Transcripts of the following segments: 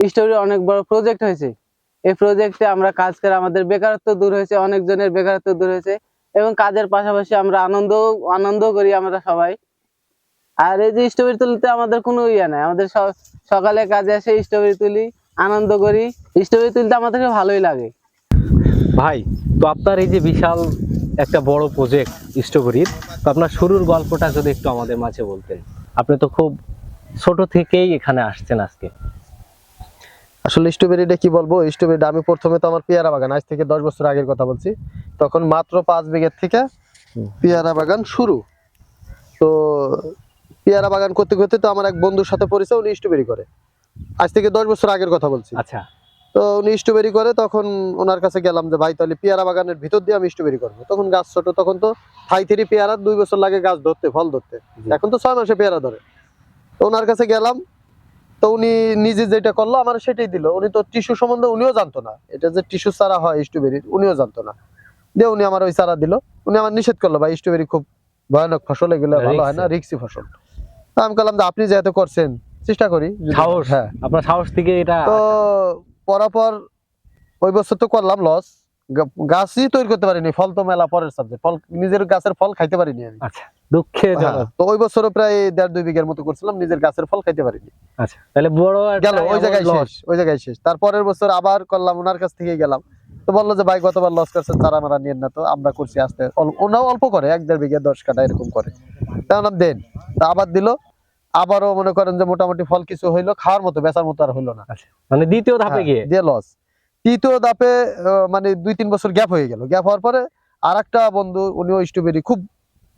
Story অনেক বড় project হয়েছে। এই প্রজেক্টে আমরা কাজ করে আমাদের বেকারত্ব দূর হয়েছে, অনেকজনের বেকারত্ব দূর হয়েছে এবং কাজের পাশাপাশি আমরা আনন্দ আনন্দ করি আমরা সবাই। আর এই যে স্ট্রবেরি তুলতে আমাদের কোনো ইয়ে নাই, আমাদের সকালে কাজে এসে স্ট্রবেরি তুলি, আনন্দ করি স্ট্রবেরি তুলতে আমাদেরকে ভালোই লাগে। ভাই, তো আপনার এই যে বিশাল একটা বড় প্রজেক্ট স্ট্রবেরির তো আপনার শুরুর গল্পটা যদি একটু আমাদের মাঝে বলতেন। আপনি তো খুব ছোট থেকেই এখানে আসছেন আজকে। আসলে স্ট্রবেরিটা কি বলব? স্ট্রবেরিটা আমি প্রথমে তো আমার পেয়ারা বাগান আজ থেকে দশ বছর আগের কথা বলছি। তখন মাত্র পাঁচ বিঘের থেকে পেয়ারা বাগান শুরু। তো পেয়ারা বাগান করতে করতে তো আমার এক বন্ধুর সাথে পরিচয় উনি স্ট্রবেরি করে। আজ থেকে দশ বছর আগের কথা বলছি। আচ্ছা। তো উনি স্ট্রবেরি করে তখন ওনার কাছে গেলাম যে ভাই তাহলে পেয়ারা বাগানের ভিতর দিয়ে আমি স্ট্রবেরি করব। তখন গাছ ছোট তখন তো থাই থ্রি পেয়ারা দুই বছর লাগে গাছ ধরতে ফল ধরতে। এখন তো ছয় মাসে পেয়ারা ধরে। তো ওনার কাছে গেলাম তো উনি নিজে যেটা করল আমার সেটাই দিল। উনি তো টিস্যু সম্বন্ধে উনিও জানতো না। এটা যে টিস্যু চারা হয় স্ট্রবেরির উনিও জানতো না। দিয়ে উনি আমার ওই চারা দিল। উনি আমার নিষেধ করল ভাই স্ট্রবেরি খুব ভয়ানক ফসল এগুলো ভালো হয় না রিক্সি ফসল। আমি বললাম যে আপনি যেহেতু করছেন চেষ্টা করি সাহস হ্যাঁ। আপনার সাহস থেকে এটা তো পরাপর ওই বছর তো করলাম লস গাছই তৈরি করতে পারিনি ফল তো মেলা পরের সাবজেক্ট ফল নিজের গাছের ফল খাইতে পারিনি আমি। আচ্ছা দুঃখে হ্যাঁ, তো ওই বছরও প্রায় দেড় দুই বিঘের মতো করছিলাম নিজের গাছের ফল খাইতে পারিনি। আচ্ছা তাহলে বড় গেল ওই জায়গায় শেষ ওই জায়গায় শেষ। তারপরের বছর আবার করলাম ওনার কাছ থেকে গেলাম। তো বলল যে ভাই গতবার লস আমরা নিয়েন না তো আমরা করছি আস্তে। ওনাও অল্প করে এক দেড় বিঘা দশ কাটা এরকম করে। তা বললাম দেন তা আবার দিল। আবারও মনে করেন যে মোটামুটি ফল কিছু হইল খাওয়ার মতো বেচার মতো আর হইল না। মানে দ্বিতীয় ধাপে হ্যাঁ, গিয়ে? দিয়ে লস তৃতীয় আহ, মানে দুই তিন বছর গ্যাপ হয়ে গেল। গ্যাপ হওয়ার পরে আর একটা বন্ধু উনিও স্ট্রবেরি খুব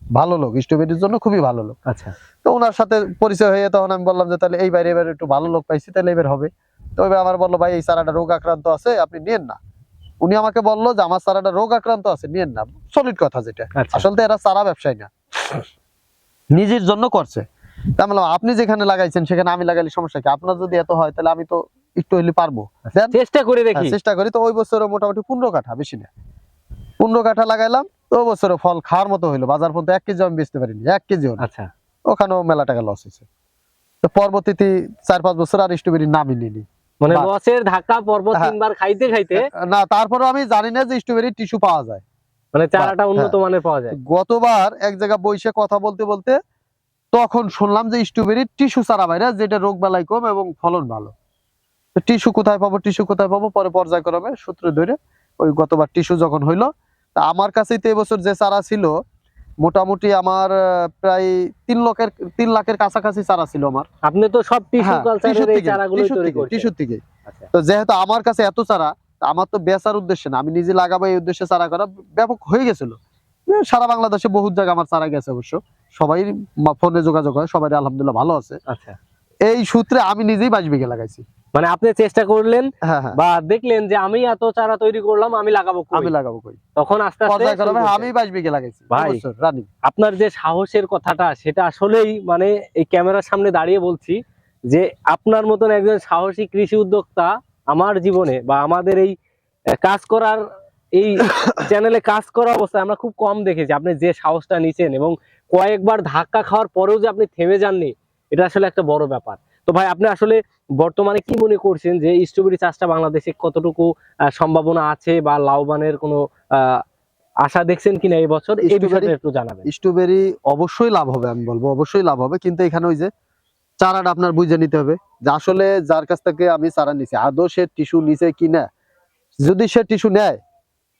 ভালো লোক। স্ট্রবেরির জন্য খুবই ভালো লোক। আচ্ছা। তো ওনার সাথে পরিচয় হয়ে তখন আমি বললাম যে তাহলে এইবার এবার একটু ভালো লোক পাইছি তাহলে এবার হবে। তো এবার আমার বলল ভাই এই চারাটা রোগ আক্রান্ত আছে আপনি নিয়েন না। উনি আমাকে বলল যে আমার চারাটা রোগ আক্রান্ত আছে নিয়েন না। সলিড কথা যেটা। আচ্ছা। আসলে এরা চারা ব্যবসায়ী না। নিজের জন্য করছে। তা আমি বললাম আপনি যেখানে লাগাইছেন সেখানে আমি লাগাইলে সমস্যা কি? আপনার যদি এত হয় তাহলে আমি তো একটু হইলে পারব। চেষ্টা করে হ্যাঁ, দেখি চেষ্টা করি। তো ওই বছরও মোটামুটি পনেরো কাঠা বেশি না। পনেরো কাঠা লাগাইলাম তো ওই বছরও ফল খাওয়ার মতো হইল। বাজার পর্যন্ত এক কেজি আমি বেচতে পারিনি এক কেজি আচ্ছা। ওখানেও মেলা টাকা লস হয়েছে। তো পরবর্তীতে চার পাঁচ বছর আর স্ট্রবেরি নামই নিনি মানে লসের ধাক্কা হ্যাঁ। তিনবার খাইতে খাইতে না তারপরে আমি জানি না যে স্ট্রবেরি টিস্যু পাওয়া যায়। মানে চারাটা উন্নত হ্যাঁ। মানের পাওয়া যায়। গতবার এক জায়গা বসে কথা বলতে বলতে তখন শুনলাম যে স্ট্রবেরি টিস্যু চারা বাইরে যেটা রোগ বালাই কম এবং ফলন ভালো। তো টিস্যু কোথায় পাবো টিস্যু কোথায় পাবো পরে পর্যায়ক্রমে সূত্র ধরে ওই গতবার টিস্যু যখন হইল তা আমার কাছেই তো এবছর যে চারা ছিল মোটামুটি আমার প্রায় তিন লক্ষের তিন লাখের কাছাকাছি চারা ছিল আমার। আপনি তো সব টিস্যু হ্যাঁ, কালচারের টিস্যুর এই থেকে, চারাগুলো তৈরি করছেন। টিস্যুর থেকে আচ্ছা। তো যেহেতু আমার কাছে এত চারা আমার তো বেচার উদ্দেশ্যে না আমি নিজে লাগাবো এই উদ্দেশ্যে চারা করা ব্যাপক হয়ে গেছিল। সারা বাংলাদেশে বহুত জায়গা আমার চারা গেছে অবশ্য। সবাই ফোনে যোগাযোগ হয় সবাই আলহামদুলিল্লাহ ভালো আছে। আচ্ছা। এই সূত্রে আমি নিজেই বাইশ বিঘে লাগাইছি। মানে আপনি চেষ্টা করলেন হ্যাঁ হ্যাঁ। বা দেখলেন যে আমি এত চারা তৈরি করলাম আমি লাগাবো আমি লাগাবো কই? তখন আস্তে আস্তে। আমি বাইশ বিঘে লাগাইছি। ভাই। রানিং। আপনার যে সাহসের কথাটা সেটা আসলেই মানে এই ক্যামেরার সামনে দাঁড়িয়ে বলছি যে আপনার মতন একজন সাহসী কৃষি উদ্যোক্তা আমার জীবনে বা আমাদের এই কাজ করার এই চ্যানেলে কাজ করা অবস্থায় আমরা খুব কম দেখেছি। আপনি যে সাহসটা নিছেন এবং কয়েকবার ধাক্কা খাওয়ার পরেও যে আপনি থেমে যাননি এটা আসলে একটা বড় ব্যাপার। তো ভাই আপনি আসলে বর্তমানে কি মনে করছেন যে স্ট্রবেরি চাষটা বাংলাদেশে কতটুকু সম্ভাবনা আছে বা লাভবানের কোনো আশা দেখছেন কিনা এই বছর? এই বিষয়টা একটু জানাবেন। স্ট্রবেরি অবশ্যই লাভ হবে আমি বলব অবশ্যই লাভ হবে। কিন্তু এখানে ওই যে চারাটা আপনার বুঝে নিতে হবে যে আসলে যার কাছ থেকে আমি চারা নিছি আদৌ সে টিস্যু নিছে কি না যদি সে টিস্যু নেয়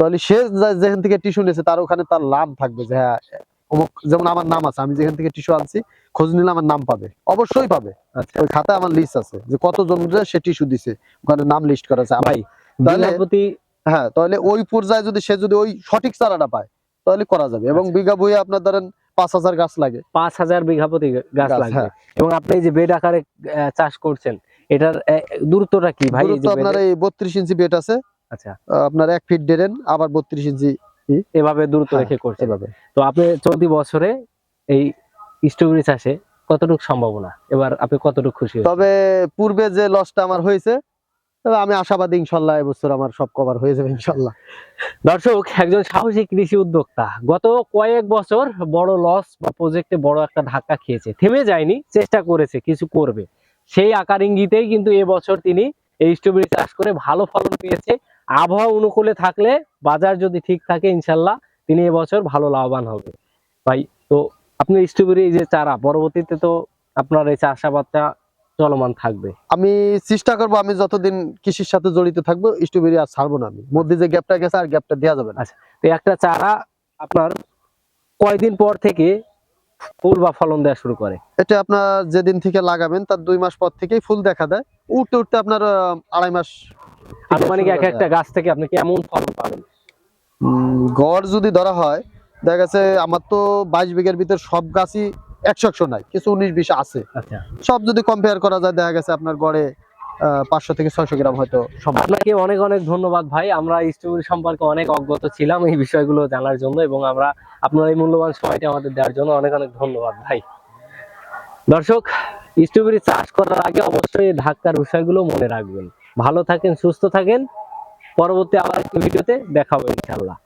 তাহলে সে যেখান থেকে টিস্যু নিয়েছে তার ওখানে তার লাভ থাকবে যে হ্যাঁ যেমন আমার নাম আছে আমি যেখান থেকে টিস্যু আনছি খোঁজ নিলে আমার নাম পাবে। অবশ্যই পাবে। আচ্ছা। ওই খাতায় আমার লিস্ট আছে যে কত কতজন সে টিস্যু দিছে ওখানে নাম লিস্ট করা আছে। ভাই তাহলে- হ্যাঁ তাহলে ওই পর্যায়ে যদি সে যদি ওই সঠিক চারাটা পায় তাহলে করা যাবে। এবং আচ্ছা। বিঘা বইয়ে আপনার ধরেন পাঁচ হাজার গাছ লাগে। পাঁচ হাজার বিঘা প্রতি গাছ লাগবে। হ্যাঁ। এবং আপনি যে বেড আকারে চাষ করছেন এটার দূরত্বটা কি ভাই? যে আপনার এই বত্রিশ ইঞ্চি বেট আছে। আচ্ছা। আপনার এক ফিট ডেরেন আবার বত্রিশ ইঞ্চি এভাবে দূরত্ব হ্যাঁ, রেখে এভাবে। তো আপনি চলতি বছরে এই স্ট্রবেরি চাষে কতটুকু সম্ভাবনা? এবার আপনি কতটুকু খুশি তবে পূর্বে যে লসটা আমার হয়েছে তবে আমি আশাবাদী ইনশাল্লাহ এবছর আমার সব কভার হয়ে যাবে ইনশাল্লাহ। দর্শক একজন সাহসী কৃষি উদ্যোক্তা গত কয়েক বছর বড় লস বা প্রজেক্টে বড় একটা ধাক্কা খেয়েছে। থেমে যায়নি চেষ্টা করেছে কিছু করবে। সেই আকার ইঙ্গিতেই কিন্তু এবছর তিনি এই স্ট্রবেরি চাষ করে ভালো ফলন পেয়েছে। আবহাওয়া অনুকূলে থাকলে বাজার যদি ঠিক থাকে ইনশাল্লাহ তিনি এবছর ভালো লাভবান হবে। ভাই তো আপনি স্ট্রবেরি যে চারা পরবর্তীতে তো আপনার এই চাষাবাদটা চলমান থাকবে। আমি চেষ্টা করব আমি যতদিন কৃষির সাথে জড়িত থাকব স্ট্রবেরি আর ছাড়বো না আমি। মধ্যে যে গ্যাপটা গেছে আর গ্যাপটা দেওয়া যাবে না। তো একটা চারা আপনার কয়দিন পর থেকে ফুল বা ফলন দেওয়া শুরু করে? এটা আপনার যেদিন থেকে লাগাবেন তার দুই মাস পর থেকেই ফুল দেখা দেয়। উঠতে উঠতে আপনার আড়াই মাস আনুমানিক এক একটা গাছ থেকে আপনি কেমন ফলন পাবেন? গড় যদি ধরা হয় দেখা গেছে আমার তো বাইশ বিঘের ভিতরে সব গাছই একশো একশো নাই কিছু উনিশ বিশ আছে। আচ্ছা। সব যদি কম্পেয়ার করা যায় দেখা গেছে আপনার গড়ে পাঁচশো থেকে ছয়শো গ্রাম হয়তো আপনাকে অনেক অনেক ধন্যবাদ ভাই। আমরা স্ট্রবেরি সম্পর্কে অনেক অজ্ঞত ছিলাম এই বিষয়গুলো জানার জন্য এবং আমরা আপনার এই মূল্যবান সময়টা আমাদের দেওয়ার জন্য অনেক অনেক ধন্যবাদ ভাই। দর্শক স্ট্রবেরি চাষ করার আগে অবশ্যই ধাক্কার বিষয়গুলো মনে রাখবেন। ভালো থাকেন সুস্থ থাকেন। পরবর্তী আবার একটি ভিডিওতে দেখা হবে ইনশাল্লাহ